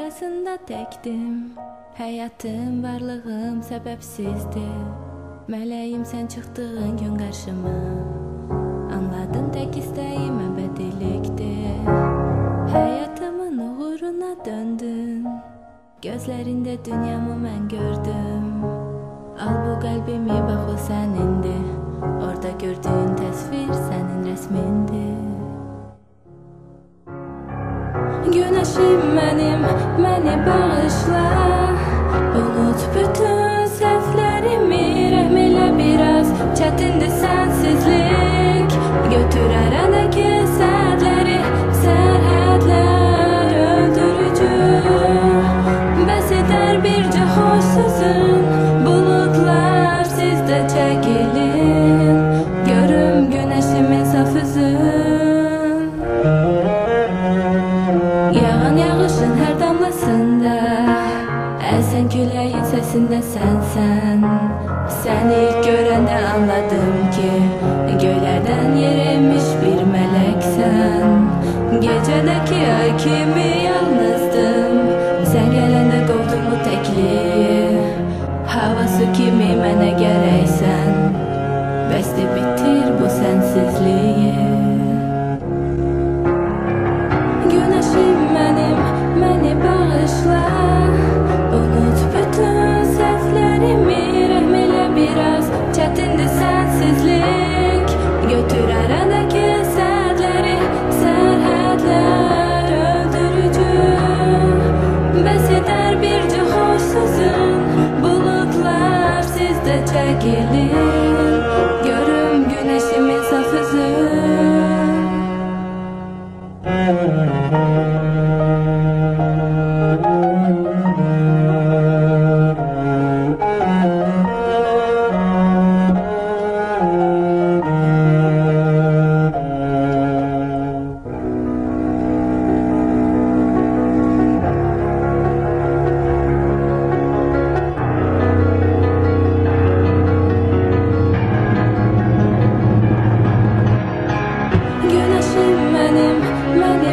arasında təkdim Həyatım, varlığım səbəbsizdir. Mələyim sən çıxdığın gün qarşıma. Anladım tək istəyim əbədilikdir Həyatımın uğruna döndün. Gözlərində dünyamı mən gördüm. Günəşim mənim, məni bağışla. Sesinde sensen Seni ilk görende anladım ki Göylerden yeremiş bir meleksen Gecedeki ay kimi yalnızdım? Sen gelende kovdum bu tekliği. Havası kimi mene gereysen Besti sözün Bulutlar sizdə çəkilin